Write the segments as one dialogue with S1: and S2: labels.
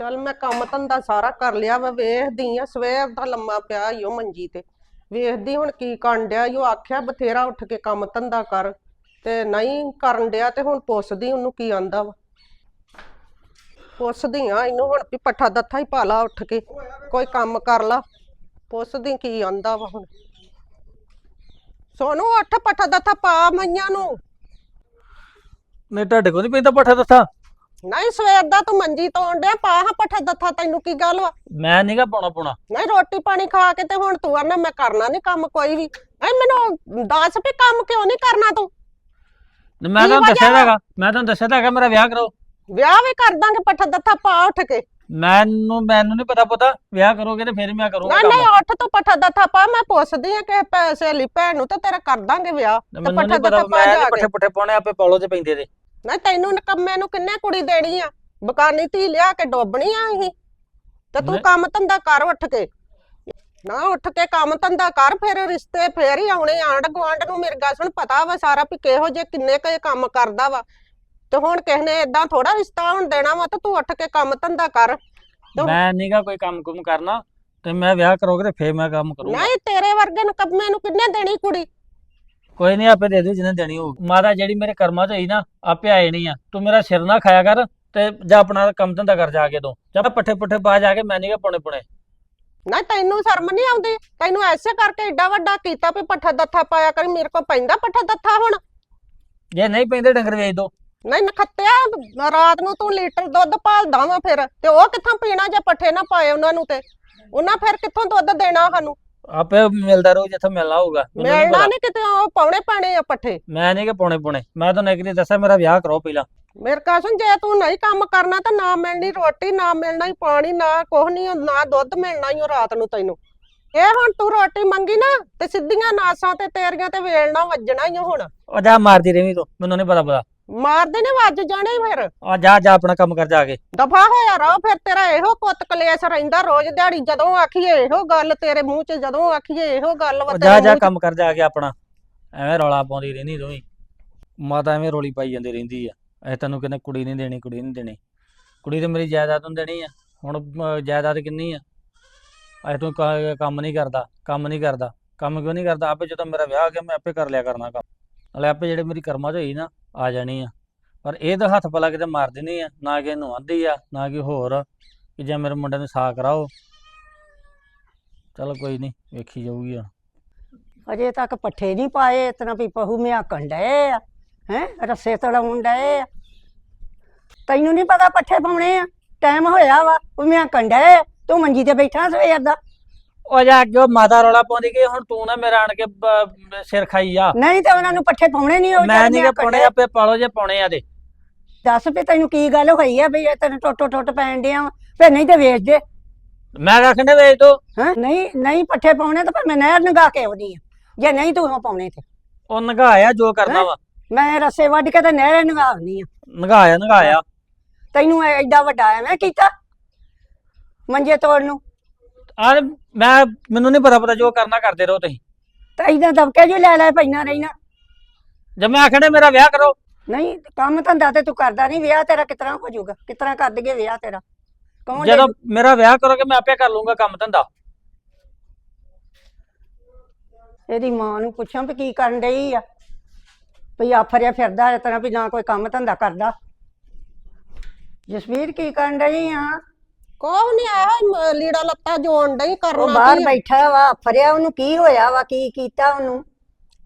S1: ਚੱਲ ਮੈਂ ਕੰਮ ਧੰਦਾ ਸਾਰਾ ਕਰ ਲਿਆ ਵਾ, ਵੇਖਦੀ ਆ, ਸਵੇਰ ਦਾ ਲੰਮਾ ਪਿਆ ਈ ਮੰਜੀ ਤੇ। ਵੇਖਦੀ ਹੁਣ ਕੀ ਕਰਨ ਡਿਆ ਈ ਆਖਿਆ ਬਥੇਰਾ ਉੱਠ ਕੇ ਕੰਮ ਧੰਦਾ ਕਰ, ਤੇ ਨਹੀਂ ਕਰਨ ਡਿਆ ਤੇ ਹੁਣ ਪੁੱਛਦੀ ਉਹਨੂੰ ਕੀ ਆਂਦਾ ਵਾ। ਪੁੱਛਦੀ ਆ ਇਹਨੂੰ ਹੁਣ ਵੀ ਪੱਠਾ ਦੱਥਾ ਹੀ ਪਾ ਲਾ ਉੱਠ ਕੇ, ਕੋਈ ਕੰਮ ਕਰ ਲਾ। ਪੁੱਛਦੀ ਕੀ ਆਂਦਾ ਵਾ ਹੁਣ। ਸੋਨੂੰ ਉੱਠ ਪੱਠਾ ਦੱਥਾ ਪਾ ਮਈਆਂ ਨੂੰ।
S2: ਨਹੀਂ, ਤੁਹਾਡੇ ਕੋਲ ਨਹੀਂ ਪੈਂਦਾ ਪੱਠਾ ਦੱਥਾ?
S1: ਨਹੀਂ ਸਵੇਰ ਦਾ ਤੂੰ ਮੰਜੀ ਤੋੜ ਡਿਆ ਪਾ ਹਾਂ ਪੱਠਾ ਦੱਥਾ ਤੈਨੂੰ ਕੀ ਗੱਲ ਵਾ?
S2: ਮੈਂ ਨਹੀਂਗਾ ਪਾਉਣਾ ਪਾਉਣਾ
S1: ਨਹੀਂ ਰੋਟੀ ਪਾਣੀ ਖਾ ਕੇ ਤੇ ਹੁਣ ਤੂੰ ਆਨਾ ਮੈਂ ਕਰਨਾ ਨਹੀਂ ਕੰਮ ਕੋਈ ਵੀ। ਐ ਮੈਨੂੰ ਦੱਸ ਵੀ ਕੰਮ ਕਿਉਂ ਨਹੀਂ ਕਰਨਾ ਤੂੰ?
S2: ਤੇ ਮੈਂ ਤੁਹਾਨੂੰ ਦੱਸਿਆ? ਹੈਗਾ ਮੈਂ ਤੁਹਾਨੂੰ ਦੱਸਿਆ ਤਾਂ ਹੈਗਾ ਮੇਰਾ ਵਿਆਹ ਕਰੋ
S1: ਵਿਆਹ ਵੀ ਕਰ ਦਾਂਗੇ ਪੱਠਾ ਦੱਥਾ ਪਾ ਉੱਠ ਕੇ।
S2: ਮੈਨੂੰ ਮੈਨੂੰ ਨਹੀਂ ਪਤਾ ਪਤਾ ਵਿਆਹ ਕਰੋਗੇ ਤੇ ਫਿਰ ਮੈਂ ਕਰੂੰਗਾ
S1: ਨਹੀਂ ਨਹੀਂ ਉੱਠ ਤੂੰ ਪੱਠਾ ਦੱਥਾ ਪਾ ਮੈਂ ਪੁੱਛਦੀ ਆ ਕਿ ਪੈਸੇ ਲਈ ਭੈਣ ਨੂੰ ਤੇ ਤੇਰਾ ਕਰ ਦਾਂਗੇ ਵਿਆਹ।
S2: ਤੇ
S1: ਤੇ ਪੱਠਾ ਦੱਥਾ ਪਾ ਜਾ ਕੇ।
S2: ਪੱਠੇ ਪੁੱਠੇ ਪਾਉਣੇ ਆਪੇ ਪਾਲੋ ਚ ਪੈਂਦੇ ਦੇ
S1: ਨਹੀਂ ਤੈਨੂੰ ਨਕੰਮੇ ਨੂੰ ਕਿੰਨੇ ਕੁੜੀ ਦੇਣੀ ਆ? ਬਕਾਨੀ ਧੀ ਲਿਆ ਕੇ ਡੋਬਣੀ ਆ ਅਸੀਂ। ਤੇ ਤੂੰ। ਕੰਮ ਧੰਦਾ ਕਰ ਉੱਠ ਕੇ। ਨਾ ਉੱਠ ਕੇ ਕੰਮ ਧੰਦਾ ਕਰ ਫਿਰ ਰਿਸ਼ਤੇ ਫੇਰ ਹੀ ਆਉਣੇ ਆਂਢ ਗੁਆਂਢ ਨੂੰ ਮੇਰੇ ਗੱਲ ਸੁਣ ਪਤਾ ਵਾ ਸਾਰਾ ਵੀ ਕਿਹੋ ਜੇ ਕਿੰਨੇ ਕੁ ਇਹ ਕੰਮ ਕਰਦਾ ਵਾ। ਤੇ ਹੁਣ ਕਿਸ ਨੇ ਇਦਾਂ ਥੋੜਾ ਰਿਸ਼ਤਾ ਹੁਣ ਦੇਣਾ ਵਾ ਤੇ ਤੂੰ ਉੱਠ ਕੇ ਕੰਮ ਧੰਦਾ ਕਰ। ਤੂੰ-
S2: ਮੈਂ ਨਹੀਂਗਾ ਕੋਈ ਕੰਮ ਕੁਮ ਕਰਨਾ ਤੇ ਮੈਂ ਵਿਆਹ ਕਰੋਗੇ ਤੇ ਫਿਰ ਮੈਂ ਕੰਮ ਕਰੂੰਗਾ।
S1: ਨਹੀਂ ਤੇਰੇ ਵਰਗੇ ਨਕੰਮੇ ਨੂੰ ਕਿੰਨੇ ਦੇਣੀ ਕੁੜੀ?
S2: ਕੋਈ ਨਹੀਂ ਆਪੇ ਦੇ ਦੂ ਜਿਹਨੇ ਦੇਣੀ ਹੋਊ। ਮਾਤਾ ਜਿਹੜੀ ਮੇਰੇ ਕਰਮਾਂ 'ਚ ਹੋਈ ਨਾ ਆਪੇ ਆਏ ਨਹੀਂ ਆ। ਤੂੰ ਮੇਰਾ ਸਿਰ ਨਾ ਖਾਇਆ ਕਰ ਤੇ ਜਾਂ ਆਪਣਾ ਕੰਮ ਧੰਦਾ ਕਰ ਜਾ ਕੇ ਦੋ। ਜਾਂ ਪੱਠੇ ਪੁੱਠੇ ਪਾ ਜਾ ਕੇ ਮੈਂ ਨਹੀਂਗਾ ਪਾਉਣੇ ਪੁਣੇ
S1: ਨਾ ਤੈਨੂੰ ਸ਼ਰਮ ਨਹੀਂ ਆਉਂਦੀ? ਤੈਨੂੰ ਐਸੇ ਕਰਕੇ ਏਡਾ ਵੱਡਾ ਕੀਤਾ ਵੀ ਪੱਠਾ ਦੱਥਾ ਪਾਇਆ ਕਰੀ ਮੇਰੇ ਕੋ ਪੈਂਦਾ ਪੱਠਾ ਦੱਥਾ ਹੁਣ?
S2: ਜੇ ਨਹੀਂ ਪੈਂਦੇ ਡੰਗਰ ਵੇਚ ਦੋ।
S1: ਨਹੀਂ ਨਖੱਤਿਆ ਰਾਤ ਨੂੰ ਤੂੰ ਲੀਟਰ ਦੁੱਧ ਭਾਲਦਾ ਵਾ ਫਿਰ। ਤੇ ਉਹ ਕਿੱਥੋਂ ਪੀਣਾ ਜੇ ਪੱਠੇ ਨਾ ਪਾਏ ਉਹਨਾਂ ਨੂੰ ਤੇ? ਉਹਨਾਂ ਫਿਰ ਕਿੱਥੋਂ ਦੁੱਧ ਦੇਣਾ ਸਾਨੂੰ?
S2: ਆਪੇ ਮਿਲਦਾ ਰਹੂ ਜਿੱਥੋਂ ਮਿਲਣਾ ਹੋਊਗਾ। ਮੈਨੂੰ ਨੀ
S1: ਮਿਲਣਾ
S2: ਪਤਾ।
S1: ਨਹੀਂ ਕਿਤੇ ਉਹ ਪਾਉਣੇ ਪਾਣੇ ਆ ਪੱਠੇ।
S2: ਮੈਂ ਨਹੀਂ ਕਿ ਪਾਉਣੇ ਪੁਣੇ। ਮੈਂ ਤੁਹਾਨੂੰ ਇੱਕ ਨਹੀਂ ਦੱਸਿਆ ਮੇਰਾ ਵਿਆਹ ਕਰੋ ਪਹਿਲਾਂ।
S1: ਮੇਰੇ ਕਾਸਨ ਜੇ ਤੂੰ ਨਹੀਂ ਕੰਮ ਕਰਨਾ ਤਾਂ ਨਾ ਮਿਲਣੀ ਰੋਟੀ ਨਾ ਮਿਲਣਾ ਹੀ ਪਾਣੀ ਨਾ ਕੁਛ ਨਹੀਂ ਨਾ ਦੁੱਧ ਮਿਲਣਾ ਹੀ ਉਹ ਰਾਤ ਨੂੰ ਤੈਨੂੰ। ਇਹ ਹੁਣ ਤੂੰ ਰੋਟੀ ਮੰਗੀ ਨਾ ਤੇ ਸਿੱਧੀਆਂ ਨਾਸਾਂ ਤੇ ਤੇਰੀਆਂ ਤੇ ਵੇਲਣਾ ਵੱਜਣਾ ਹੀ ਆ ਹੁਣ।
S2: ਉਹ ਜਾ ਮਾਰਦੀ ਰਹੀ ਤੂੰ ਮੈਨੂੰ ਨਹੀਂ ਪਤਾ ਪਤਾ
S1: ਮਾਰਦੇ ਨੇ ਵੱਜ ਜਾਣੇ ਫਿਰ।
S2: ਆ ਜਾ ਜਾ ਆਪਣਾ ਕੰਮ ਕਰ ਜਾ ਕੇ।
S1: ਦਫਾ ਹੋਇਆ ਰਹੋ ਫਿਰ ਤੇਰਾ ਇਹੋ ਕੁੱਤ ਕਲੇਸ਼ ਰਹਿੰਦਾ ਰੋਜ਼ ਦਿਹਾੜੀ ਜਦੋਂ ਆਖੀਏ ਇਹੋ ਗੱਲ ਤੇਰੇ ਮੂੰਹ 'ਚ ਜਦੋਂ ਆਖੀਏ ਇਹੋ ਗੱਲ ਵਾ
S2: ਜਾ ਜਾ। ਕੰਮ ਕਰ ਜਾ ਕੇ ਆਪਣਾ। ਐਵੇਂ ਰੌਲਾ ਪਾਉਂਦੀ ਰਹਿੰਦੀ ਤੂੰ ਵੀ ਮਾਤਾ ਐਵੇਂ ਰੋਲੀ ਪਾਈ ਜਾਂਦੀ ਰਹਿੰਦੀ ਆ। ਐ ਤੈਨੂੰ ਕਹਿੰਦੇ ਕੁੜੀ ਨਹੀਂ ਦੇਣੀ ਕੁੜੀ ਨਹੀਂ ਦੇਣੀ। ਕੁੜੀ ਤੇ ਮੇਰੀ ਜਾਇਦਾਦ ਨੂੰ ਦੇਣੀ ਆ। ਹੁਣ ਜਾਇਦਾਦ ਕਿੰਨੀ ਆ? ਐ ਤੂੰ ਕੰਮ ਨਹੀਂ ਕਰਦਾ ਕੰਮ ਨਹੀਂ ਕਰਦਾ। ਕੰਮ ਕਿਉਂ ਨਹੀਂ ਕਰਦਾ? ਆਪੇ ਜਦੋਂ ਮੇਰਾ ਵਿਆਹ ਹੋ ਗਿਆ ਮੈਂ ਆਪੇ ਕਰ ਲਿਆ ਕਰਨਾ ਕੰਮ। ਨਾਲੇ ਆਪੇ ਜਿਹੜੇ ਮੇਰੀ ਕਰਮਾਂ 'ਚ ਹੋਈ ਨਾ ਆ ਜਾਣੀ ਆ। ਪਰ ਇਹ ਤਾਂ ਹੱਥ ਪਲਾ ਕਿਤੇ ਮਾਰ ਦੇਣੀ ਆ, ਨਾ ਕਿ ਇਹਨੂੰ ਆਂਦੀ ਆ, ਨਾ ਕਿ ਹੋਰ, ਕਿ ਜੇ ਮੇਰੇ ਮੁੰਡੇ ਨੂੰ ਸਾਕ ਕਰਾਓ। ਚਲੋ ਕੋਈ ਨਹੀਂ, ਵੇਖੀ ਜਾਊਗੀ ਹੁਣ।
S3: ਅਜੇ ਤੱਕ ਪੱਠੇ ਨਹੀਂ ਪਾਏ, ਇਤਨਾ ਵੀ ਪਹੂ ਮਿਆਕਣ ਡਏ ਆ, ਹੈ, ਰੱਸੇ ਤੜਾਉਣ ਡਏ ਆ। ਤੈਨੂੰ ਨਹੀਂ ਪਤਾ ਪੱਠੇ ਪਾਉਣੇ ਆ, ਟਾਈਮ ਹੋਇਆ ਵਾ, ਉਹ ਮਿਆਕਣ ਡਏ ਤੂੰ ਮੰਜੀ ਤੇ ਬੈਠਾ ਸਵੇਰ ਦਾ।
S2: ਉਹ ਜਾ ਜੋ ਮਾਤਾ ਰੌਲਾ ਪਾਉਂਦੀ ਕਿ ਹੁਣ ਤੂੰ ਨਾ ਮੇਰਾ ਆਣ ਕੇ ਬ- ਸਿਰ ਖਾਈ ਜਾ।
S3: ਨਹੀਂ ਤੇ ਉਹਨਾਂ ਨੂੰ ਪੱਠੇ ਪਾਉਣੇ ਨਹੀਂ ਉਹ
S2: ਮੈਂ ਨਹੀਂ ਕਿ ਪਾਉਣੇ। ਆਪੇ ਪਾਲੋ ਜੇ ਪਾਉਣੇ ਆ ਤੇ
S3: ਦੱਸ ਵੀ ਤੈਨੂੰ ਕੀ ਗੱਲ ਹੋਈ ਆ ਵੀ ਇਹ ਤੈਨੂੰ ਟੁੱਟ ਟੁੱਟ ਪੈਣ ਡਿਆ ਵਾ। ਫੇ ਨਹੀਂ ਤੇ ਵੇਚ ਦੇ।
S2: ਮੈਂ ਰੱਖਣੇ ਵੇਚ ਦੋ।
S3: ਹੈ? ਨਹੀਂ ਨਹੀਂ ਪੱਠੇ ਪਾਉਣੇ ਤਾਂ ਫਿਰ ਮੈਂ ਨਹਿਰ ਨਗਾ ਕੇ ਆਉਣੀ ਆ। ਜੇ ਨਹੀਂ ਤੂੰ ਉਹ ਪਾਉਣੇ ਤੇ।
S2: ਉਹ ਨਗਾਇਆ ਜੋ ਕਰਨਾ
S3: ਹੈਂ?
S2: ਵਾ।
S3: ਮੈਂ ਰੱਸੇ ਵੱਢ ਕੇ ਤੇ ਨਹਿਰ ਨਗਾ ਆਉਣੀ ਆ।
S2: ਨਗਾਇਆ ਨਗਾਇਆ।
S3: ਤੈਨੂੰ ਐ- ਐਡਾ ਵੱਡਾ ਐਵੇਂ ਕੀਤਾ? ਮੰਜੇ ਤੋੜ ਨੂੰ।
S2: ਆ ਮੈਂ ਮੈਨੂੰ ਨਹੀਂ ਪਤਾ ਪਤਾ ਜੋ ਕਰਨਾ ਕਰਦੇ ਰਹੋ ਤੁਸੀਂ।
S3: ਤਾਂ ਇਦਾਂ ਦਬਕੇ ਜੋ ਲੈ ਲੈ ਪੈਣਾ ਰਹਿਣਾ।
S2: ਜੇ ਮੈਂ ਆਖਣੇ ਮੇਰਾ ਵਿਆਹ ਕਰੋ।
S3: ਨਹੀਂ ਕੰਮ ਧੰਦਾ ਤੇ ਤੂੰ ਕਰਦਾ ਨਹੀਂ ਵਿਆਹ ਤੇਰਾ ਕਿਤਨਾ ਹੋ ਜਾਊਗਾ। ਕਿਤਨਾ ਕਰ ਦਈਏ ਵਿਆਹ ਤੇਰਾ। ਕੌਣ ਲੈ
S2: ਜਦੋਂ ਮੇਰਾ ਵਿਆਹ ਕਰੋਗੇ ਮੈਂ ਆਪੇ ਕਰ ਲੂੰਗਾ ਕੰਮ ਧੰਦਾ।
S3: ਇਹਦੀ ਮਾਂ ਨੂੰ ਪੁੱਛਾਂ ਵੀ ਕੀ ਕਰਨ ਡਈ ਆ। ਭਈ ਆਫਰਿਆ ਫਿਰਦਾ ਇਸ ਤਰ੍ਹਾਂ ਵੀ ਨਾ ਕੋਈ ਕੰਮ ਧੰਦਾ ਕਰਦਾ। ਜਸਵੀਰ ਕੀ ਕਰਨ ਡਈ ਆ?
S1: ਕੋਹ ਨਹੀਂ ਆਇਆ ਲੀੜਾ ਲੱਤਾ ਜੋਣ ਡਈ
S3: ਉਹ
S1: ਕਰਨਾ
S3: ਬਾਹਰ
S1: ਕੀ ਆ?
S3: ਬੈਠਾ ਵਾ ਆਫਰਿਆ ਉਹਨੂੰ ਕੀ ਹੋਇਆ ਵਾ ਕੀ ਕੀਤਾ ਉਹਨੂੰ?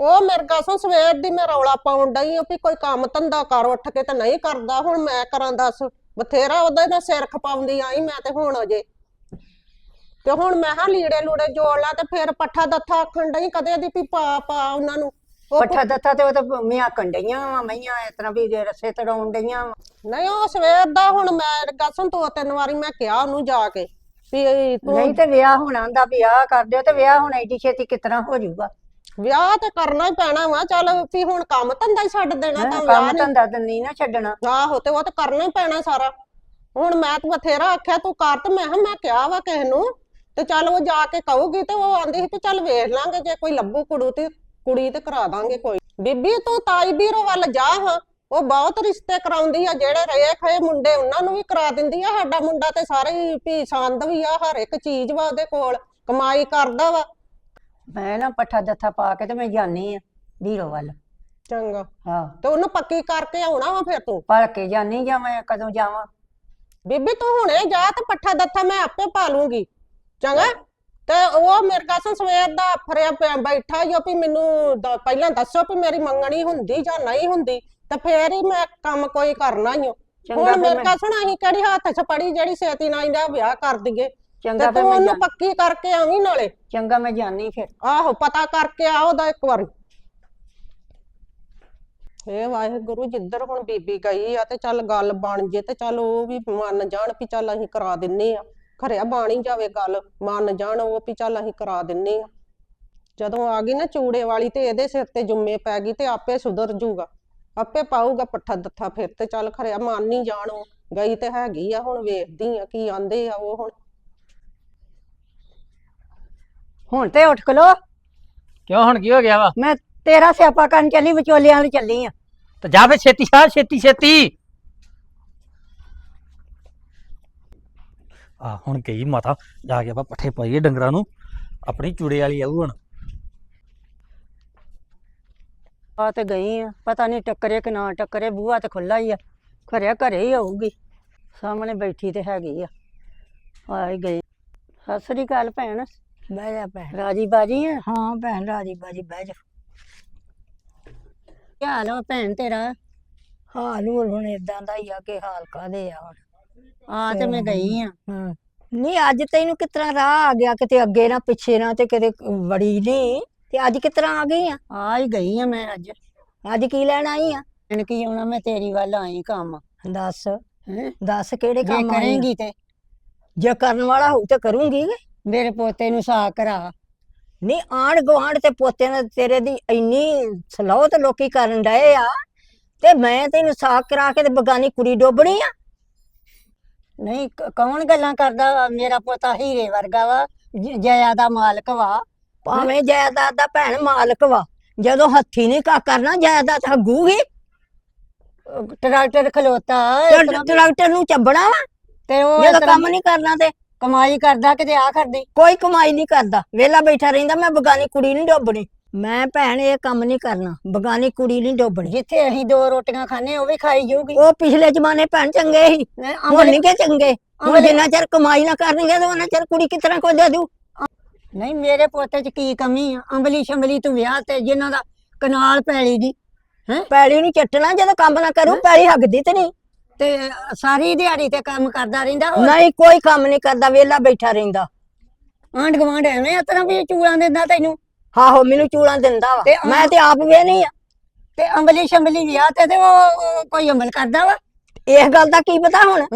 S1: ਉਹ ਮੇਰੇ ਕਾਸੋਂ ਸਵੇਰ ਦੀ ਮੈਂ ਰੌਲਾ ਪਾਉਣ ਡਈ ਆ ਵੀ ਕੋਈ ਕੰਮ ਧੰਦਾ ਕਰ ਉੱਠ ਕੇ ਤੇ ਨਹੀਂ ਕਰਦਾ ਹੁਣ ਮੈਂ ਕਰਾਂ ਦੱਸ ਬਥੇਰਾ ਉਹਦੇ ਨਾਲ ਸਿਰ ਖਪਾਉਂਦੀ ਆਈ ਮੈਂ ਤੇ ਹੁਣ ਅਜੇ। ਤੇ ਹੁਣ ਮੈਂ ਹਾਂ ਲੀੜੇ ਲੂੜੇ ਜੋੜ ਲਾ ਤੇ ਫਿਰ ਪੱਠਾ ਦੱਥਾ ਆਖਣ ਡਈ ਕਦੇ ਦੀ ਵੀ ਪਾ ਪਾ ਉਹਨਾਂ ਨੂੰ। ਉਹ
S3: ਪੱਠਾ ਦਿੱਤਾ ਤੇ ਉਹ ਤਾਂ ਮੀਆਂ ਕੰਡਈਆਂ ਵਾ ਮਈਆਂ ਇਸ ਤਰ੍ਹਾਂ ਵੀ ਰਸੇ ਤੜਾਉਣ ਡਈਆਂ ਵਾਂ।
S1: ਨਹੀਂ ਉਹ ਸਵੇਰ ਦਾ ਹੁਣ ਮੈਂ ਗਸਨ ਦੋ ਤਿੰਨ ਵਾਰੀ ਮੈਂ ਕਿਹਾ ਉਹਨੂੰ ਜਾ ਕੇ ਵੀ ਤੂੰ
S3: ਨਹੀਂ ਤੇ ਵਿਆਹ ਹੋਣਾ ਦਾ ਵਿਆਹ ਕਰ ਦਿਓ ਤੇ ਵਿਆਹ ਹੁਣ ਐਡੀ ਛੇਤੀ ਕਿਤਨਾ ਹੋ ਜਾਊਗਾ।
S1: ਵਿਆਹ ਤੇ ਕਰਨਾ ਹੀ ਪੈਣਾ ਵਾ ਚੱਲ ਵੀ ਹੁਣ ਕੰਮ ਧੰਦਾ ਹੀ ਛੱਡ ਦੇਣਾ ਤਾਂ
S3: ਕੰਮ
S1: ਵਿਆਹ ਨਹੀਂ
S3: ਧੰਦਾ ਤਾਂ ਨਹੀਂ ਨਾ ਛੱਡਣਾ।
S1: ਆਹੋ ਤੇ ਉਹ ਤਾਂ ਕਰਨਾ ਹੀ ਪੈਣਾ ਸਾਰਾ। ਹੁਣ ਮੈਂ ਤਾਂ ਬਥੇਰਾ ਆਖਿਆ ਤੂੰ ਕਰ ਤੇ ਮੈਂ ਕਿਹਾ ਮੈਂ ਕਿਹਾ ਵਾ ਕਿਸੇ ਨੂੰ। ਤੇ ਚੱਲ ਉਹ ਜਾ ਕੇ ਕਹੂਗੀ ਤੇ ਉਹ ਆਂਦੀ ਸੀ ਵੀ ਚੱਲ ਵੇਖ ਲਾਂਗੇ ਜੇ ਕੋਈ ਲੱਭੂ ਕੁੜੂ ਤੇ ਕੁੜੀ ਤੇ ਕਰਾ ਦਾਂਗੇ ਕੋਈ। ਬੀਬੀ ਤੂੰ ਤਾਈ ਵੀਰੋ ਵੱਲ ਜਾ ਹਾਂ। ਉਹ ਬਹੁਤ ਰਿਸ਼ਤੇ ਕਰਾਉਂਦੀ ਆ ਜਿਹੜੇ ਰਹੇ ਖਏ ਮੁੰਡੇ ਉਹਨਾਂ ਨੂੰ ਵੀ ਕਰਾ ਦਿੰਦੀ ਆ। ਸਾਡਾ ਮੁੰਡਾ ਤੇ ਸਾਰੇ ਹੀ ਵੀ ਸੰਦ ਵੀ ਆ ਹਰ ਇੱਕ ਚੀਜ਼ ਵਾ ਉਹਦੇ ਕੋਲ ਕਮਾਈ ਕਰਦਾ ਵਾ।
S3: ਮੈਂ ਨਾ ਪੱਠਾ ਦੱਥਾ ਪਾ ਕੇ ਤੇ ਮੈਂ ਜਾਨੀ ਆ ਵੀਰੋ ਵੱਲ।
S1: ਚੰਗਾ।
S3: ਹਾਂ।
S1: ਤੇ ਉਹਨੂੰ ਪੱਕੀ ਕਰਕੇ ਆਉਣਾ ਵਾ ਫਿਰ ਤੂੰ?
S3: ਭਲ ਕੇ ਜਾਨੀ ਜਾਂ ਮੈਂ ਕਦੋਂ ਜਾਵਾਂ?
S1: ਬੀਬੀ ਤੂੰ ਹੁਣੇ ਜਾ ਤੇ ਪੱਠਾ ਦੱਥਾ ਮੈਂ ਆਪੇ ਪਾ ਲੂੰਗੀ। ਚੰਗਾ। ਤੇ ਉਹ ਮੇਰੇ ਕੋਲ ਸਵੇਰ ਦਾ ਫਰਿਆ ਪਿਆ ਬੈਠਾ ਹੀ ਵੀ ਮੈਨੂੰ ਦ- ਪਹਿਲਾਂ ਦੱਸੋ ਵੀ ਮੇਰੀ ਮੰਗਣੀ ਹੁੰਦੀ ਜਾਂ ਨਹੀਂ ਹੁੰਦੀ ਤੇ ਫੇਰ ਹੀ ਮੈਂ ਕੰਮ ਕੋਈ ਕਰਨਾ ਹੀ
S3: ਚੰਗਾ
S1: ਹੁਣ
S3: ਫਿਰ
S1: ਮੇਰੇ
S3: ਮੈਂ-
S1: ਕੋਲ ਸੁਣਾ ਅਸੀਂ ਕਿਹੜੀ ਹੱਥ 'ਚ ਪੜੀ ਜਿਹੜੀ ਛੇਤੀ ਨਾਲ ਇਹਦਾ ਵਿਆਹ ਕਰ ਦਈਏ।
S3: ਚੰਗਾ
S1: ਤੇ
S3: ਫਿਰ
S1: ਤੂੰ
S3: ਮੈਂ
S1: ਉਹਨੂੰ ਪੱਕੀ ਕਰਕੇ ਆਵੀਂ ਨਾਲੇ।
S3: ਚੰਗਾ ਮੈਂ ਜਾਨੀ ਫਿਰ।
S1: ਆਹੋ ਪਤਾ ਕਰਕੇ ਆ ਉਹਦਾ ਇੱਕ ਵਾਰੀ। ਇਹ ਵਾਹਿਗੁਰੂ ਜਿੱਧਰ ਹੁਣ ਬੀਬੀ ਗਈ ਆ ਤੇ ਚੱਲ ਗੱਲ ਬਣ ਜੇ ਤੇ ਚੱਲ ਉਹ ਵੀ ਮੰਨ ਜਾਣ ਵੀ ਚੱਲ ਅਸੀਂ ਕਰਾ ਦਿੰਨੇ ਆ। ਖਰਿਆ ਬਣ ਹੀ ਜਾਵੇ ਗੱਲ ਮੰਨ ਜਾਣ ਉਹ ਵੀ ਚੱਲ ਅਸੀਂ ਕਰਾ ਦਿੰਨੇ ਆ। ਜਦੋਂ ਆ ਗਈ ਨਾ ਚੂੜੇ ਵਾਲੀ ਤੇ ਇਹਦੇ ਸਿਰ ਤੇ ਜੁੰਮੇ ਪੈ ਗਈ ਤੇ ਆਪੇ ਸੁਧਰ ਜੂਗਾ। ਆਪੇ ਪਾਊਗਾ ਪੱਠਾ ਦੱਥਾ ਫਿਰ ਤੇ ਚੱਲ ਖਰਿਆ ਮੰਨ ਹੀ ਜਾਣ ਉਹ ਗਈ ਤੇ ਹੈਗੀ ਆ ਹੁਣ ਵੇਖਦੀ ਆ ਕੀ ਆਂਦੇ ਆ ਉਹ ਹੁਣ।
S3: ਹੁਣ ਤੇ ਉੱਠ ਖਲੋ।
S2: ਕਿਉਂ ਹੁਣ ਕੀ ਹੋ ਗਿਆ ਵਾ?
S3: ਮੈਂ ਤੇਰਾ ਸਿਆਪਾ ਕਰਨ ਚੱਲੀ ਵਿਚੋਲਿਆਂ ਵਾਲੀ ਚੱਲੀ ਆ।
S2: ਤੇ ਜਾ ਫੇ ਛੇਤੀ ਸ਼ਾਹ ਛੇਤੀ ਛੇਤੀ। ਆ ਹੁਣ ਗਈ ਮਾਤਾ ਜਾ ਕੇ ਆਪਾਂ ਪੱਠੇ ਪਾਈਏ ਡੰਗਰਾਂ ਨੂੰ। ਆਪਣੀ ਚੂੜੇ ਵਾਲੀ ਆਊ ਹੁਣ।
S3: ਆ ਤੇ ਗਈ ਆ ਪਤਾ ਨਹੀਂ ਟੱਕਰੇ ਕਿ ਨਾ ਟੱਕਰੇ ਬੂਹਾ ਤੇ ਖੁੱਲਾ ਹੀ ਆ ਘਰੇ ਘਰੇ ਹੀ ਆਊਗੀ। ਸਾਹਮਣੇ ਬੈਠੀ ਤੇ ਹੈਗੀ ਆ। ਆ ਹੀ ਗਈ। ਸਤਿ ਸ੍ਰੀ ਅਕਾਲ ਭੈਣ। ਬਹਿ ਜਾ ਭੈਣ। ਰਾਜੀ ਬਾਜੀ ਆ? ਹਾਂ ਭੈਣ ਰਾਜੀ ਬਾਜੀ ਬਹਿ ਜਾ। ਕੀ ਹਾਲ ਆ ਭੈਣ ਤੇਰਾ? ਹਾਲ ਹੁਣ ਇਦਾਂ ਦਾ ਹੀ ਆ ਕਿ ਹਾਲ ਕਾਦੇ ਆ ਹੁਣ? ਆ ਤੇ ਮੈਂ ਗਈ ਆ। ਨਹੀਂ ਅੱਜ ਤੈਨੂੰ ਕਿਸ ਤਰ੍ਹਾਂ ਰਾਹ ਆ ਗਿਆ ਕਿਤੇ ਅੱਗੇ ਨਾ ਪਿੱਛੇ ਨਾ ਤੇ ਕਿਤੇ ਵੜੀ ਨਹੀਂ ਤੇ ਅੱਜ ਕਿਸ ਤਰ੍ਹਾਂ ਆ ਗਈ ਆ? ਆ ਹੀ ਗਈ ਆ ਮੈਂ ਅੱਜ। ਅੱਜ ਕੀ ਲੈਣ ਆਈ ਆ? ਮੈਂ ਕੀ ਆਉਣਾ ਮੈਂ ਤੇਰੀ ਵੱਲ ਆਈ ਕੰਮ। ਦੱਸ। ਦੱਸ ਕਿਹੜੇ ਕੰਮ ਕਰੇਂਗੀ ਤੇ। ਜੇ ਕਰਨ ਵਾਲਾ ਹੋਊ ਤੇ ਕਰੂੰਗੀ। ਮੇਰੇ ਪੋਤੇ ਨੂੰ ਸਾਕ ਕਰਾ। ਨਹੀਂ ਆਂਢ ਗੁਆਂਢ ਤੇ ਪੋਤੇ ਨੇ ਤੇਰੇ ਦੀ ਇੰਨੀ ਸਲਾਹਤ ਲੋਕੀ ਕਰਨ ਡਏ ਆ। ਤੇ ਮੈਂ ਤੈਨੂੰ ਸਾਕ ਕਰਾ ਕੇ ਤੇ ਬਗਾਨੀ ਕੁੜੀ ਡੋਬਣੀ ਆ। ਨਹੀਂ ਕ- ਕੌਣ ਗੱਲਾਂ ਕਰਦਾ ਵਾ? ਮੇਰਾ ਪੋਤਾ ਹੀਰੇ ਵਰਗਾ ਵਾ ਜ- ਜਇਆ ਦਾ ਮਾਲਕ ਵਾ। ਭਾਵੇਂ ਜਾਇਦਾਦ ਦਾ ਭੈਣ ਮਾਲਕ ਵਾ ਜਦੋਂ ਹੱਥੀ ਨਹੀਂ ਕਾ ਕਰਨਾ ਜਾਇਦਾਦ ਹੱਗੂਗੀ। ਟਰੈਕਟਰ ਖਲੋਤਾ ਟਰੈਕਟਰ ਨੂੰ ਚੱਬਣਾ ਵਾ। ਤੇ ਉਹ ਜਦੋਂ ਕੰਮ ਨਹੀਂ ਕਰਨਾ ਤੇ ਕਮਾਈ ਕਰਦਾ ਕਿਤੇ ਆ ਕਰਦੀ? ਕੋਈ ਕਮਾਈ ਨਹੀਂ ਕਰਦਾ। ਵਿਹਲਾ ਬੈਠਾ ਰਹਿੰਦਾ ਮੈਂ ਬਗਾਨੀ ਕੁੜੀ ਨਹੀਂ ਡੋਬਣੀ। ਮੈਂ ਭੈਣ ਇਹ ਕੰਮ ਨਹੀਂ ਕਰਨਾ। ਬਗਾਨੀ ਕੁੜੀ ਨਹੀਂ ਡੋਬਣੀ। ਜਿੱਥੇ ਅਸੀਂ ਦੋ ਰੋਟੀਆਂ ਖਾਣੇ ਉਹ ਵੀ ਖਾਈ ਜਾਊਗੀ। ਉਹ ਪਿਛਲੇ ਜ਼ਮਾਨੇ ਭੈਣ ਚੰਗੇ ਸੀ। ਹੁਣ ਨਹੀਂ ਕਿ ਚੰਗੇ। ਹੁਣ ਜਿੰਨਾ ਚਿਰ ਕਮਾਈ ਨਾ ਕਰਨਗੇ ਤੇ ਉਹਨਾਂ ਚਿਰ ਕੁੜੀ ਕਿਸ ਤਰ੍ਹਾਂ ਕੋ ਦੇ ਦੂ। ਨਹੀਂ ਮੇਰੇ ਪੋਤੇ ਚ ਕੀ ਕਮੀ ਆ? ਅੰਬਲੀ ਸ਼ੰਬਲੀ ਤੂੰ ਵਿਆਹ ਤੇ ਜਿਨ੍ਹਾਂ ਦਾ ਕਨਾਲ ਪੈਲੀ ਦੀ ਹੈ? ਪੈਲੀ ਨੂੰ ਚੱਟਣਾ ਜਦੋਂ ਕੰਮ ਨਾ ਕਰੂ ਪੈਲੀ ਹੱਗਦੀ ਤੇ ਨਹੀਂ। ਤੇ ਸਾਰੀ ਦਿਹਾੜੀ ਤੇ ਕੰਮ ਕਰਦਾ ਰਹਿੰਦਾ ਨਹੀਂ ਕੋਈ ਕੰਮ ਨਹੀਂ ਕਰਦਾ ਵਿਹਲਾ ਬੈਠਾ ਰਹਿੰਦਾ। ਆਂਢ ਗਵਾਂਢ ਐਵੇਂ ਇਤਨਾ ਵੀ ਚੂੜਾਂ ਦਿੰਦਾ ਤੈਨੂੰ? ਆਹੋ ਮੈਨੂੰ ਚੂੜਾਂ ਦਿੰਦਾ ਵਾ। ਮੈਂ ਤੇ ਆਪ ਵੇ ਨਹੀਂ ਆ। ਤੇ ਅੰਬਲੀ ਸ਼ੰਬਲੀ ਵਿਆਹ ਤੇ ਤੇ ਉਹ ਕੋਈ ਅਮਲ ਕਰਦਾ ਵਾ? ਇਸ ਗੱਲ ਦਾ ਕੀ ਪਤਾ ਹੁਣ?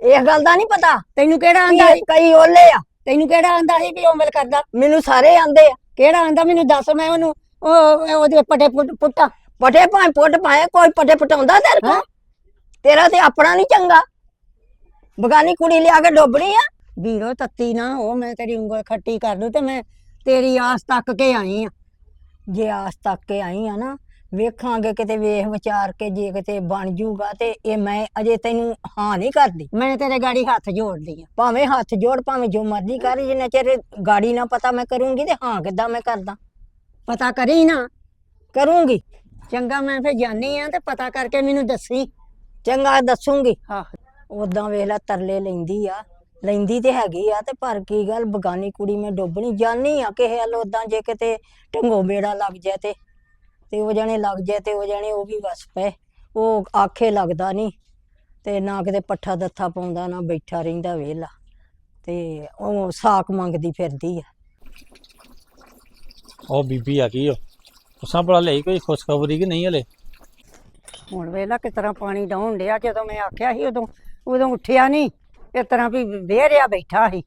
S3: ਇਸ ਗੱਲ ਦਾ ਨਹੀਂ ਪਤਾ। ਤੈਨੂੰ ਕਿਹੜਾ ਆਂਦਾ ਕਈ ਓਲੇ ਆ। ਤੈਨੂੰ ਕਿਹੜਾ ਆਂਦਾ ਸੀ ਵੀ ਉਹ ਅਮਲ ਕਰਦਾ? ਮੈਨੂੰ ਸਾਰੇ ਆਂਦੇ ਆ। ਕਿਹੜਾ ਆਂਦਾ ਮੈਨੂੰ ਦੱਸ ਮੈਂ ਉਹਨੂੰ ਉਹ ਉਹਦੇ ਪਟੇ ਪੁੱਟ- ਪੁੱਟਾਂ। ਪਟੇ ਭਾਵੇਂ ਪੁੱਟ ਪਾਏ ਕੋਈ ਪਟੇ ਪਟਾਉਂਦਾ ਤੇਰੇ ਕੋ ਤੇਰਾ ਤੇ ਆਪਣਾ ਨਹੀਂ ਚੰਗਾ। ਬਗਾਨੀ ਕੁੜੀ ਲਿਆ ਕੇ ਡੋਬਣੀ ਆ। ਵੀਰੋ ਤੱਤੀ ਨਾ ਉਹ ਮੈਂ ਤੇਰੀ ਉਂਗਲ ਖੱਟੀ ਕਰ ਦੂੰ ਤੇ ਮੈਂ ਤੇਰੀ ਆਸ ਤੱਕ ਕੇ ਆਈ ਆ। ਜੇ ਆਸ ਤੱਕ ਕੇ ਆਈ ਆ ਨਾ ਵੇਖਾਂਗੇ ਕਿਤੇ ਵੇਖ ਵਿਚਾਰ ਕੇ ਜੇ ਕਿਤੇ ਬਣ ਜੂਗਾ ਤੇ ਇਹ ਮੈਂ ਅਜੇ ਤੈਨੂੰ ਹਾਂ ਨਹੀਂ ਕਰਦੀ। ਮੈਂ ਤੇਰੇ ਗਾੜੀ ਹੱਥ ਜੋੜਦੀ ਆ। ਭਾਵੇਂ ਹੱਥ ਜੋੜ ਭਾਵੇਂ ਜੋ ਮਰਜ਼ੀ ਕਰ ਜਿੰਨਾ ਚਿਰ ਗਾੜੀ ਨਾ ਪਤਾ ਮੈਂ ਕਰੂੰਗੀ ਤੇ ਹਾਂ ਕਿੱਦਾਂ ਮੈਂ ਕਰਦਾ। ਪਤਾ ਕਰੀ ਨਾ ਕਰੂੰਗੀ। ਚੰਗਾ ਮੈਂ ਫੇਰ ਜਾਣੀ ਆ ਤੇ ਪਤਾ ਕਰਕੇ ਮੈਨੂੰ ਦੱਸੀ। ਚੰਗਾ ਦੱਸੂਗੀ। ਹਾਂ। ਉਦਾਂ ਵੇਖ ਲੈ ਤਰਲੇ ਲੈਂਦੀ ਆ। ਲੈਂਦੀ ਤੇ ਹੈਗੀ ਆ ਤੇ ਪਰ ਕੀ ਗੱਲ ਬਗਾਨੀ ਕੁੜੀ ਮੈਂ ਡੋਬਣੀ ਜਾਣੀ ਆ ਕਿਸੇ ਹਲ ਉਦਾਂ ਜੇ ਕਿਤੇ ਢੰਗੋ ਬੇੜਾ ਲੱਗ ਜਾਏ ਤੇ ਤੇ ਉਹ ਜਣੇ ਲੱਗ ਜਾਏ ਤੇ ਉਹ ਜਣੇ ਉਹ ਵੀ ਵਸ ਪਏ ਉਹ ਆਖੇ ਲੱਗਦਾ ਨਹੀਂ ਤੇ ਨਾ ਕਿਤੇ ਪੱਠਾ ਦੱਥਾ ਪਾਉਂਦਾ ਨਾ ਬੈਠਾ ਰਹਿੰਦਾ ਵੇਲਾ ਤੇ ਉਹ ਸਾਕ ਮੰਗਦੀ ਫਿਰਦੀ ਆ।
S2: ਉਹ ਬੀਬੀ ਆ ਗਈ ਉਹ ਉਸਾਂ ਬੜਾ ਲਈ ਕੋਈ ਖੁਸ਼ਖਬਰੀ ਕਿ ਨਹੀਂ ਹਲੇ?
S3: ਹੁਣ ਵੇਲਾ ਕਿਸ ਤਰ੍ਹਾਂ ਪਾਣੀ ਡਾਉਣ ਡਿਆ ਜਦੋਂ ਮੈਂ ਆਖਿਆ ਸੀ ਉਦੋਂ ਉਦੋਂ ਉੱਠਿਆ ਨਹੀਂ। ਇਸ ਤਰ੍ਹਾਂ ਵੀ ਵੇਰਿਆ ਬੈਠਾ ਸੀ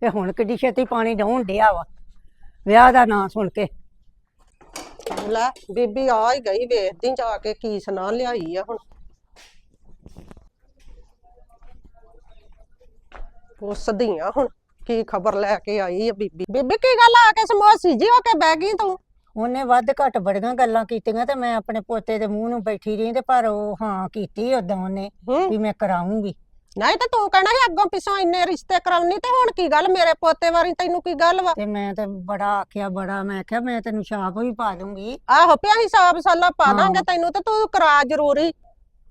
S3: ਤੇ ਹੁਣ ਕਿੱਡੀ ਛੇਤੀ ਪਾਣੀ ਡਾਉਣ ਡਿਆ ਵਾ। ਵਿਆਹ ਦਾ ਨਾਂ ਸੁਣ ਕੇ।
S1: ਲੈ ਬੀਬੀ ਆ ਹੀ ਗਈ ਵੇਖਦੀ ਜਾ ਕੇ ਕੀ ਸੁਣਾ ਲਿਆਈ ਆ ਹੁਣ। ਪੁੱਛਦੀ ਆ ਹੁਣ ਕੀ ਖਬਰ ਲੈ ਕੇ ਆਈ ਆ ਬੀਬੀ। ਬੀਬੀ ਕੀ ਗੱਲ ਆ ਕੇ ਸਮੋਸੀ ਜੀ ਹੋ ਕੇ ਬਹਿ ਗਈ ਤੂੰ?
S3: ਉਹਨੇ ਵੱਧ ਘੱਟ ਬੜੀਆਂ ਗੱਲਾਂ ਕੀਤੀਆਂ ਤੇ ਮੈਂ ਆਪਣੇ ਪੋਤੇ ਦੇ ਮੂੰਹ ਨੂੰ ਬੈਠੀ ਰਹੀ ਤੇ ਪਰ ਉਹ ਹਾਂ ਕੀਤੀ ਉਦੋਂ ਉਹਨੇ
S1: ਹੂੰ।
S3: ਵੀ ਮੈਂ ਕਰਾਉਂਗੀ
S1: ਨਹੀਂ ਤੇ ਤੂੰ ਕਹਿਣਾ ਸੀ ਅੱਗੋਂ ਪਿੱਛੋਂ ਇੰਨੇ ਰਿਸ਼ਤੇ ਕਰਾਉਣੀ ਤੇ ਹੁਣ ਕੀ ਗੱਲ ਮੇਰੇ ਪੋਤੇ ਵਾਰੀ ਤੈਨੂੰ ਕੀ ਗੱਲ ਵਾ?
S3: ਤੇ ਮੈਂ ਤੇ ਬੜਾ ਆਖਿਆ ਬੜਾ ਮੈਂ ਕਿਹਾ ਮੈਂ ਤੈਨੂੰ ਛਾਪ ਵੀ ਪਾ ਦੂੰਗੀ।
S1: ਆਹੋ ਪਿਆ ਹਿਸਾਬ ਸਾਲਾ ਪਾ। ਦਾਂਗੇ ਤੈਨੂੰ ਤੇ ਤੂੰ ਕਰਾ ਜ਼ਰੂਰੀ।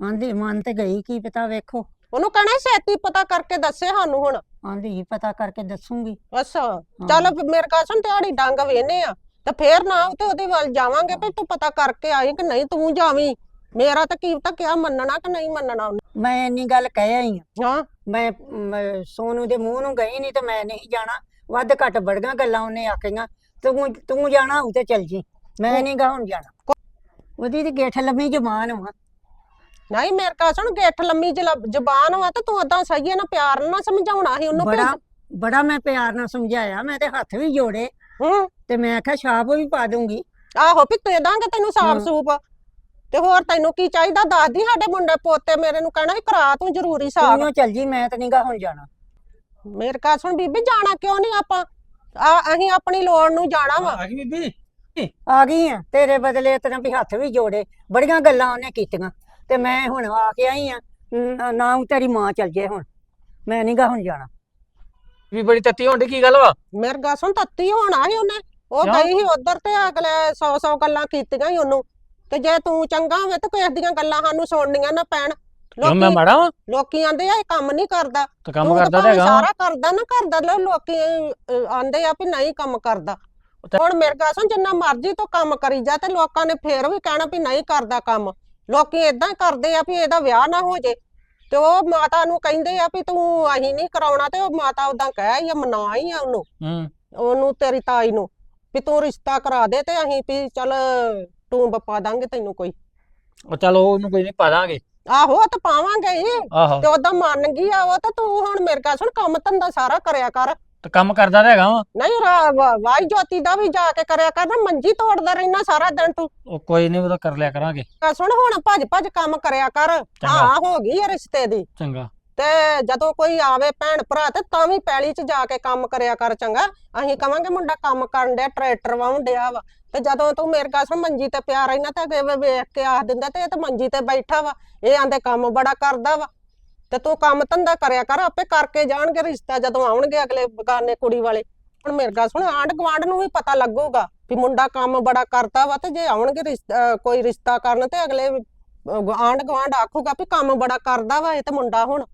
S3: ਆਂਦੀ ਮਨ ਤੇ ਗਈ ਕੀ ਪਤਾ ਵੇਖੋ।
S1: ਉਹਨੂੰ ਕਹਿਣਾ ਛੇਤੀ ਪਤਾ ਕਰਕੇ ਦੱਸੇ ਸਾਨੂੰ ਹੁਣ।
S3: ਆਂਦੀ ਪਤਾ ਕਰਕੇ ਦੱਸੂਗੀ।
S1: ਅੱਛਾ ਚੱਲ ਫਿਰ ਮੇਰੇ ਕਾ ਸੁਣ ਦਿਹਾੜੀ ਡੰਗ ਵੇਨੇ ਆ ਤੇ ਫੇਰ ਨਾ ਤੇ ਉਹਦੇ ਵੱਲ ਜਾਵਾਂਗੇ ਵੀ ਤੂੰ ਪਤਾ ਕਰਕੇ ਆਈ ਕਿ ਨਹੀਂ ਤੂੰ ਜਾਵੀਂ। ਮੇਰਾ ਤਾਂ ਕੀ ਪਤਾ ਕਿਆ ਮੰਨਣਾ ਕਿ ਨਹੀਂ ਮੰਨਣਾ ਉਹਨੇ।
S3: ਮੈਂ ਇੰਨੀ ਗੱਲ ਕਹਿ ਆਈ ਆਂ।
S1: ਹਾਂ।
S3: ਮੈਂ ਮੈਂ ਸੋਨੂ ਦੇ ਮੂੰਹ ਨੂੰ ਗਈ ਨਹੀਂ ਤੇ ਮੈਂ ਨਹੀਂ ਜਾਣਾ। ਵੱਧ ਘੱਟ ਬੜੀਆਂ ਗੱਲਾਂ ਉਹਨੇ ਆਖੀਆਂ। ਤੂੰ ਤੂੰ ਜਾਣਾ ਹੋਊ ਤੇ ਚੱਲ ਜੀ। ਮੈਂ ਨਹੀਂ ਗਾ ਹੁਣ ਜਾਣਾ। ਉਹਦੀ ਤੇ ਗੇਠ ਲੰਮੀ ਜ਼ਬਾਨ ਵਾ।
S1: ਨਹੀਂ ਮੇਰੇ ਕਾ ਸੁਣ ਗਿੱਠ ਲੰਮੀ ਜ਼ਬਾਨ ਵਾ ਤੇ ਤੂੰ ਓਦਾਂ ਸਹੀ ਹੈ ਨਾ ਪਿਆਰ ਨਾਲ ਸਮਝਾਉਣਾ ਸੀ ਉਹਨੂੰ
S3: ਬੜਾ ਬੜਾ ਮੈਂ ਪਿਆਰ ਨਾਲ ਸਮਝਾਇਆ। ਮੈਂ ਤੇ ਹੱਥ ਵੀ ਜੋੜੇ
S1: ਹੂੰ।
S3: ਤੇ ਮੈਂ ਆਖਿਆ ਛਾਪ ਵੀ ਪਾ ਦੂੰਗੀ।
S1: ਆਹੋ ਵੀ ਦੇ ਦਾਂਗੇ ਤੈਨੂੰ ਸਾਫ਼
S3: ਹਾਂ।
S1: ਸੂਪ ਤੇ ਹੋਰ ਤੈਨੂੰ ਕੀ ਚਾਹੀਦਾ? ਦੱਸ ਦੀ ਸਾਡੇ ਮੁੰਡੇ ਪੋਤੇ ਮੇਰੇ ਨੂੰ ਕਹਿਣਾ ਵੀ ਕਰਾ ਤੂੰ ਜ਼ਰੂਰੀ ਸਾਫ਼
S3: ਤੂੰ ਚੱਲ ਜੀ ਮੈਂ ਤੇ ਨਹੀਂ ਗਾ ਹੁਣ ਜਾਣਾ।
S1: ਮੇਰੇ ਕਾ ਸੁਣ ਬੀਬੀ ਜਾਣਾ ਕਿਉਂ ਨਹੀਂ ਆਪਾਂ? ਆ ਅਸੀਂ ਆਪਣੀ ਲੋੜ ਨੂੰ ਜਾਣਾ ਵਾ।
S2: ਆ ਗਈ ਬੀਬੀ?
S3: ਆ ਗਈ ਆ ਤੇਰੇ ਬਦਲੇ ਤੇਰਾ ਵੀ ਹੱਥ ਵੀ ਜੋੜੇ। ਬੜੀਆਂ ਗੱਲਾਂ ਉਹਨੇ ਕੀਤੀਆਂ। ਤੇ ਮੈਂ ਹੁਣ ਆ ਕੇ ਆਈ ਆ। ਨ- ਨਾ ਊਂ ਤੇਰੀ ਮਾਂ ਚੱਲ ਜੇ ਹੁਣ। ਮੈਂ ਨਹੀਂ ਗਾ ਹੁਣ ਜਾਣਾ।
S2: ਵੀ ਬੜੀ ਤੱਤੀ ਹੋਣ ਡਈ ਕੀ ਗੱਲ ਵਾ?
S1: ਮੇਰੇ ਗਾ ਸੁਣ ਤੱਤੀ ਹੋਣਾ ਸੀ ਉਹਨੇ। ਉਹ
S2: ਕਿਉਂ?
S1: ਗਈ ਸੀ ਉਧਰ ਤੇ ਅਗਲੇ 100 100 ਗੱਲਾਂ ਕੀਤੀਆਂ ਸੀ ਉਹਨੂੰ। ਤੇ ਜੇ ਤੂੰ ਚੰਗਾ ਹੋਵੇ ਤੇ ਕਿਸੇ ਦੀਆਂ ਗੱਲਾਂ ਸਾਨੂੰ ਸੁਣਨੀਆਂ ਨਾ ਪੈਣ।
S2: ਕਿਉਂ ਮੈਂ
S1: ਲੋਕੀ
S2: ਮਾੜਾ ਵਾਂ?
S1: ਲੋਕੀ ਆਂਦੇ ਆ ਇਹ ਕੰਮ ਨਹੀਂ ਕਰਦਾ।
S2: ਤੇ ਕੰਮ
S1: ਤੂੰ ਤਾਂ
S2: ਕਰਦਾ ਤੇ
S1: ਭਾਵੇਂ
S2: ਹੈਗਾ।
S1: ਸਾਰਾ ਕਰਦਾ ਨਾ ਕਰਦਾ ਲੋ ਲੋਕੀ ਅਹ, ਆਂਦੇ ਆ ਵੀ ਨਹੀਂ ਕੰਮ ਕਰਦਾ।
S2: ਤੇ-
S1: ਹੁਣ ਮੇਰੇ ਗਾ ਸੁਣ ਜਿੰਨਾ ਮਰਜ਼ੀ ਤੂੰ ਕੰਮ ਕਰੀ ਜਾ ਤੇ ਲੋਕਾਂ ਨੇ ਫੇਰ ਵੀ ਕਹਿਣਾ ਵੀ ਨਹੀਂ ਕਰਦਾ ਕੰਮ। ਲੋਕੀ ਇਦਾਂ ਕਰਦੇ ਆ ਵੀ ਇਹਦਾ ਵਿਆਹ ਨਾ ਹੋ ਜੇ। ਤੇ ਉਹ ਮਾਤਾ ਨੂੰ ਕਹਿੰਦੇ ਆ ਵੀ ਤੂੰ ਅਹੀਂ ਨਹੀਂ ਕਰਾਉਣਾ ਤੇ ਉਹ ਮਾਤਾ ਉਦਾਂ ਕਹਿ ਆ ਮਨਾ ਹੀ ਆ ਉਹਨੂੰ।
S2: ਹੂੰ।
S1: ਉਹਨੂੰ ਤੇਰੀ ਤਾਈ ਨੂੰ ਵੀ ਤੂੰ ਰਿਸ਼ਤਾ ਕਰਾ ਦੇ ਤੇ ਅਸੀਂ ਵੀ ਚੱਲ ਟੂੰਬ ਪਾ ਦਾਂਗੇ ਤੈਨੂੰ ਕੋਈ।
S2: ਉਹ ਚੱਲ ਉਹਨੂੰ ਕੋਈ ਨਹੀਂ ਪਾ ਦਾਂਗੇ।
S1: ਆਹੋ ਉਹ ਤਾਂ ਪਾਵਾਂਗੇ ਹੀ।
S2: ਆਹੋ।
S1: ਤੇ ਉਹਦਾ ਮੰਨ ਗਈ ਆ ਉਹ ਤਾਂ ਤੂੰ ਹੁਣ ਮੇਰੇ ਕੋਲ ਸੁਣ ਕੰਮ ਧੰਦਾ ਸਾਰਾ ਕਰਿਆ ਕਰ।
S2: ਤੇ ਕੰਮ ਕਰਦਾ ਤੇ ਹੈਗਾ ਵਾ।
S1: ਨਹੀਂ ਵਾਈ ਜੋਤੀ ਦਾ ਵੀ ਜਾ ਕੇ ਕਰਿਆ ਕਰ ਨਾ ਮੰਜੀ ਤੋੜਦਾ ਰਹਿਣਾ ਸਾਰਾ ਦਿਨ ਤੂੰ।
S2: ਉਹ ਕੋਈ ਨਹੀਂ ਉਹ ਤਾਂ ਕਰ ਲਿਆ ਕਰਾਂਗੇ।
S1: ਆ ਸੁਣ ਹੁਣ ਭੱਜ ਭੱਜ ਕੰਮ ਕਰਿਆ ਕਰ।
S2: ਚੰਗਾ।
S1: ਹਾਂ ਹੋ ਗਈ ਆ ਰਿਸ਼ਤੇ ਦੀ।
S2: ਚੰਗਾ।
S1: ਤੇ ਜਦੋਂ ਕੋਈ ਆਵੇ ਭੈਣ ਭਰਾ ਤੇ ਤਾਂ ਵੀ ਪੈਲੀ 'ਚ ਜਾ ਕੇ ਕੰਮ ਕਰਿਆ ਕਰ ਚੰਗਾ। ਅਸੀਂ ਕਵਾਂਗੇ ਮੁੰਡਾ ਕੰਮ ਕਰਨ ਡਿਆ ਟਰੈਕਟਰ ਵਾਹੁਣ ਡਿਆ ਵਾ। ਤੇ ਜਦੋਂ ਤੂੰ ਮੇਰੇ ਕੋਲ ਸੁਣ ਮੰਜੀ ਤੇ ਪਿਆ ਰਹਿਣਾ ਤੇ ਅੱਗੇ ਵੇ- ਵੇਖ ਕੇ ਆਖ ਦਿੰਦਾ ਤੇ ਇਹ ਤਾਂ ਮੰਜੀ ਤੇ ਬੈਠਾ ਵਾ ਇਹ ਆਂਦੇ ਕੰਮ ਬੜਾ ਕਰਦਾ ਵਾ। ਤੇ ਤੂੰ ਕੰਮ ਧੰਦਾ ਕਰਿਆ ਕਰ ਆਪੇ ਕਰਕੇ ਜਾਣਗੇ ਰਿਸ਼ਤਾ ਜਦੋਂ ਆਉਣਗੇ ਅਗਲੇ ਬਗਾਨੇ ਕੁੜੀ ਵਾਲੇ। ਹੁਣ ਮੇਰੇ ਕੋਲ ਸੁਣ ਆਂਢ ਗੁਆਂਢ ਨੂੰ ਵੀ ਪਤਾ ਲੱਗੂਗਾ ਵੀ ਮੁੰਡਾ ਕੰਮ ਬੜਾ ਕਰਦਾ ਵਾ ਤੇ ਜੇ ਆਉਣਗੇ ਰਿਸ਼ਤਾ ਕੋਈ ਰਿਸ਼ਤਾ ਕਰਨ ਤੇ ਅਗਲੇ ਆਂਢ ਗੁਆਂਢ ਆਖੂਗਾ ਵੀ ਕੰਮ ਬੜਾ ਕਰਦਾ ਵਾ ਇਹ ਤੇ ਮੁੰਡਾ ਹੁਣ।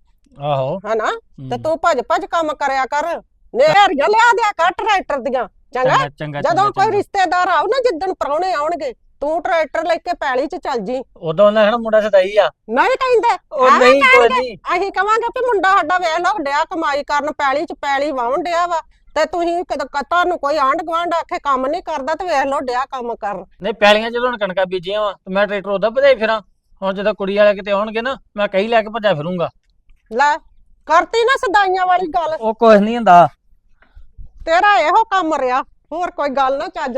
S2: ਆਹੋ।
S1: ਹਨਾ। ਤੇ ਤੂੰ ਭੱਜ ਭੱਜ ਕੰਮ ਕਰਿਆ ਕਰ। ਨੇਰੀਆਂ ਲਿਆ ਦਿਆ ਕਰ ਟਰੈਕਟਰ ਦੀਆਂ। ਚੰਗਾ? ਜਦੋਂ ਕੋਈ। ਰਿਸ਼ਤੇਦਾਰ ਆਉ ਨਾ ਜਿੱਦਣ ਪ੍ਰਾਹੁਣੇ ਆਉਣਗੇ ਤੂੰ ਟਰੈਕਟਰ ਲੈ ਕੇ ਪੈਲੀ 'ਚ ਚੱਲ ਜੀ।
S2: ਉਦੋਂ ਉਹਨਾਂ ਕਹਿਣਾ ਮੁੰਡਾ ਸਦਾਈ ਆ।
S1: ਨਹੀਂ ਕਹਿੰਦੇ
S2: ਉਹ ਨਹੀਂ ਕੋਈ। ਨਹੀਂ।
S1: ਅਸੀਂ ਕਵਾਂਗੇ ਵੀ ਮੁੰਡਾ ਸਾਡਾ ਵੇਖ ਲਓ ਡਿਆ ਕਮਾਈ ਕਰਨ ਪੈਲੀ 'ਚ ਪੈਲੀ ਵਾਹੁਣ ਡਿਆ ਵਾ ਤੇ ਤੁਸੀਂ ਕਦ ਤੁਹਾਨੂੰ ਕੋਈ ਆਂਢ ਗੁਆਂਢ ਆਖੇ ਕੰਮ ਨਹੀਂ ਕਰਦਾ ਤੇ ਵੇਖ ਲਓ ਡਿਆ ਕੰਮ ਕਰਨ।
S2: ਨਹੀਂ ਪੈਲੀਆਂ ਜਦੋਂ ਹੁਣ ਕਣਕਾਂ ਬੀਜੀਆਂ ਵਾ ਤੇ ਮੈਂ ਟਰੈਕਟਰ ਉਹਦਾ ਵਧਾਈ ਫਿਰਾਂ। ਹੁਣ ਜਦੋਂ ਕੁੜੀ ਵਾਲੇ ਕਿਤੇ ਆਉਣਗੇ ਨਾ ਮੈਂ ਕਹੀ ਲੈ ਕੇ ਭੱਜਾ ਫਿਰੂੰਗਾ।
S1: ਲੈ ਕਰਤੀ ਨਾ ਸਦਾਈਆਂ ਵਾਲੀ ਗੱਲ।
S2: ਉਹ ਕੁਝ ਨਹੀਂ ਹੁੰਦਾ।
S1: ਤੇਰਾ ਇਹੋ ਕੰਮ ਰਿਹਾ। ਹੋਰ ਕੋਈ ਗੱਲ ਨਾ ਚੱਜ